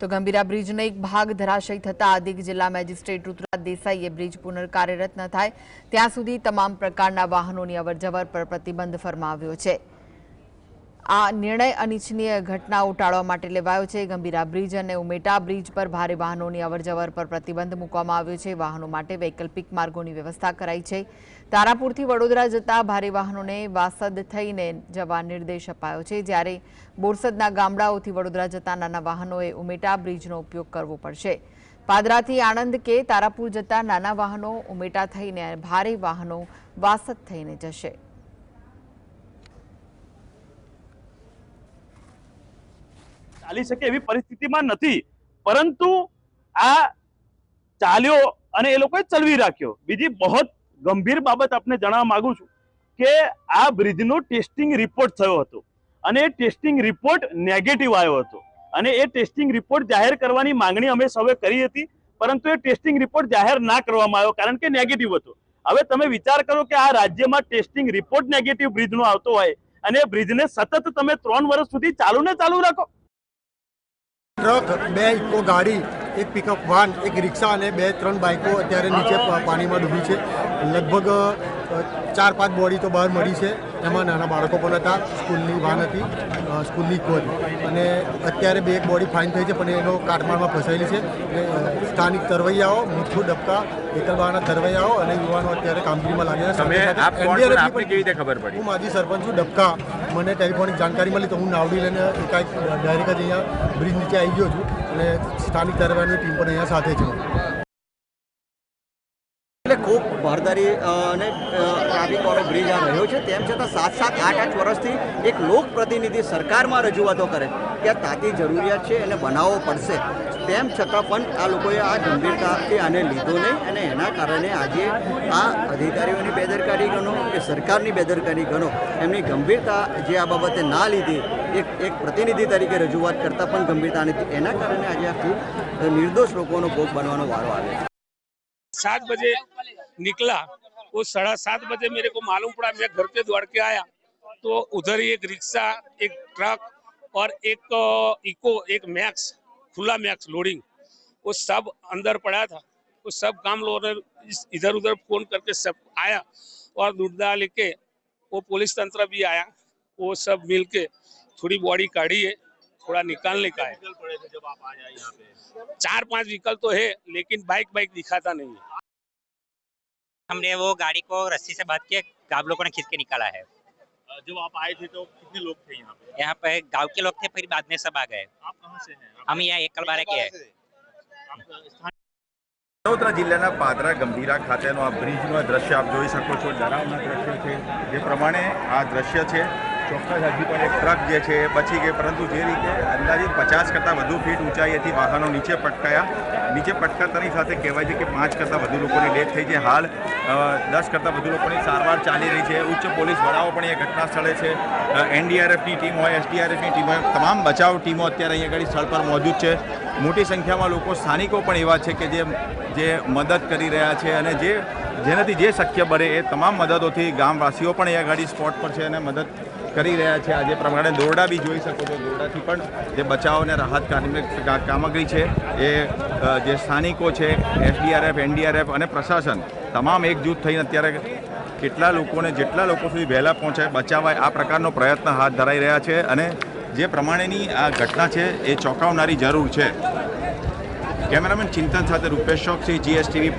તો ગંભીરા બ્રિજનો એક ભાગ ધરાશયી થતા અધિક જિલ્લા મેજિસ્ટ્રેટ ઋતુરાજ દેસાઈએ બ્રિજ પુનર્કાર્યરત ન થાય. ત્યાં સુધી તમામ પ્રકારના વાહનોની અવરજવર પર પ્રતિબંધ ફરમાવ્યો છે. આ નિર્ણય અનિચ્છનીય ઘટનાઓ ટાળવા માટે લેવાયો છે. ગંભીરા બ્રિજ અને ઉમેટા બ્રિજ પર ભારે વાહનોની અવરજવર પર પ્રતિબંધ મૂકવામાં આવ્યો છે. વાહનો માટે વૈકલ્પિક માર્ગોની વ્યવસ્થા કરાઈ છે. તારાપુરથી વડોદરા જતા ભારે વાહનોને વાસદ થઈને જવા નિર્દેશ અપાયો છે. જ્યારે બોરસદના ગામડાઓથી વડોદરા જતા નાના વાહનોએ ઉમેટા બ્રિજનો ઉપયોગ કરવો પડશે. પાદરાથી આણંદ કે તારાપુર જતા નાના વાહનો ઉમેટા થઈને ભારે વાહનો વાસદ થઈને જશે. ચાલી શકે એવી પરિસ્થિતિમાં નથી. પરંતુ આ ચાલ્યો અને એ લોકોએ ચલવી રાખ્યો. બીજી બહુ ગંભીર બાબત આપને જણાવવા માંગુ છું કે આ બ્રિજનો ટેસ્ટિંગ રિપોર્ટ થયો હતો અને એ ટેસ્ટિંગ રિપોર્ટ નેગેટિવ આવ્યો હતો. અને એ ટેસ્ટિંગ રિપોર્ટ જાહેર કરવાની માંગણી અમે સૌએ કરી હતી, પરંતુ એ ટેસ્ટિંગ રિપોર્ટ જાહેર ના કરવામાં આવ્યો કારણ કે નેગેટિવ હતો. હવે તમે વિચાર કરો કે આ રાજ્યમાં ટેસ્ટિંગ રિપોર્ટ નેગેટિવ બ્રિજનો આવતો હોય અને બ્રિજને સતત તમે ત્રણ વર્ષ સુધી ચાલુ ને ચાલુ રાખો. ટ્રક, બે ઇકો ગાડી, એક પિકઅપ વાન, એક રિક્ષા અને બે ત્રણ બાઇકો અત્યારે નીચે પાણીમાં ડૂબી છે. લગભગ ચાર પાંચ બોડી તો બહાર મળી છે. એમાં નાના બાળકો પણ હતા સ્કૂલની વાન હતી સ્કૂલની ઇકો અને અત્યારે બે એક બોડી ફાઇન થઈ છે પણ એનો કાટમાળમાં ફસાયેલી છે. અને સ્થાનિક તરવૈયાઓ મીઠું ડબકા એકલબાના તરવૈયાઓ અને યુવાનો અત્યારે કામગીરીમાં કોણ છો ખબર પડી? હું માજી સરપંચ છું ડબકા. મને ટેલિફોનિક જાણકારી મળી તો હું નાવડી લઈને એકાએક ડાયરેક્ટ જ અહીંયા બ્રિજ નીચે આવી ગયો છું. અને સ્થાનિક તરવૈયાની ટીમ પણ અહીંયા સાથે છે. એટલે ખૂબ ભારદારી અને ટ્રાફિકવાળો બ્રિજ આ રહ્યો છે. તેમ છતાં સાત સાત આઠ આઠ વર્ષથી એક લોકપ્રતિનિધિ સરકારમાં રજૂઆતો કરે કે આ તાતી જરૂરિયાત છે એને બનાવવો પડશે. તેમ છતાં પણ આ લોકોએ આ ગંભીરતાથી આને લીધો નહીં અને એના કારણે આજે આ અધિકારીઓની બેદરકારી ગણો કે સરકારની બેદરકારી ગણો, એમની ગંભીરતા જે આ બાબતે ના લીધી, એક એક પ્રતિનિધિ તરીકે રજૂઆત કરતાં પણ ગંભીરતા નથી. એના કારણે આજે આ ખૂબ નિર્દોષ લોકોનો ભોગ બનવાનો વારો આવે છે. सात बजे निकला, वो साढ़ा सात बजे मेरे को मालूम पड़ा, मैं घर पे दौड़ के आया। तो उधर ही एक रिक्शा, एक ट्रक और एक इको, एक मैक्स, खुला मैक्स लोडिंग, वो सब अंदर पड़ा था। वो सब काम लोगों इधर उधर फ़ोन करके सब आया और दुर्दा लेके, वो पुलिस तंत्र भी आया, वो सब मिल के थोड़ी बॉडी काढ़ी है थोड़ा निकालने का है चार पांच व्हीकल तो है लेकिन बाइक बाइक दिखाता नहीं है हमने वो गाड़ी को रस्सी से बांध के गाँव लोगों ने खींच के निकाला है जब आप आए थे तो कितने लोग थे यहाँ पे यहाँ पे गांव के लोग थे फिर बाद में सब आ गए आप कहाँ से हैं हम यहाँ एक कलबारा के हैं વડોદરા જિલ્લાના પાદરા ગંભીરા ખાતેનો આ બ્રિજનો આ દ્રશ્ય આપ જોઈ શકો છો ડરાવના દ્રશ્ય છે જે પ્રમાણે આ દ્રશ્ય છે ચોક્કસ હજી પણ એક ટ્રક જે છે એ બચી ગઈ, પરંતુ જે રીતે અંદાજિત પચાસ કરતાં વધુ ફીટ ઊંચાઈએથી વાહનો નીચે પટકાયા. નીચે પટકાતાની સાથે કહેવાય છે કે પાંચ કરતાં વધુ લોકોની ડેથ થઈ છે. હાલ દસ કરતાં વધુ લોકોની સારવાર ચાલી રહી છે. ઉચ્ચ પોલીસ વડાઓ પણ એ ઘટના સ્થળે છે. એનડીઆરએફની ટીમ હોય, એસડીઆરએફની ટીમ હોય, તમામ બચાવ ટીમો અત્યારે અહીંયા આગળ સ્થળ પર મોજૂદ છે. મોટી સંખ્યામાં લોકો સ્થાનિકો પણ એવા છે કે જે જે મદદ કરી રહ્યા છે અને જે, જેનાથી જે શક્ય બને એ તમામ મદદોથી ગામવાસીઓ પણ અહીંયા આગળ સ્પોટ પર છે અને મદદ કરી રહ્યા છે. આજે પ્રમાણે દોરડા બી જોઈ શકો છો. દોરડાથી પણ જે બચાવ અને રાહત કામગીરી છે, એ જે સ્થાનિકો છે, એસડીઆરએફ, એનડીઆરએફ અને પ્રશાસન તમામ એકજૂથ થઈને અત્યારે કેટલા લોકોને જેટલા લોકો સુધી વહેલા પહોંચાય, બચાવાય, આ પ્રકારનો પ્રયત્ન હાથ ધરાઈ રહ્યા છે અને જે પ્રમાણેની આ ઘટના છે, એ ચોંકાવનારી જરૂર છે. કેમેરામેન ચિંતન સાથે રૂપેશ ચોકસી, જીએસટીવી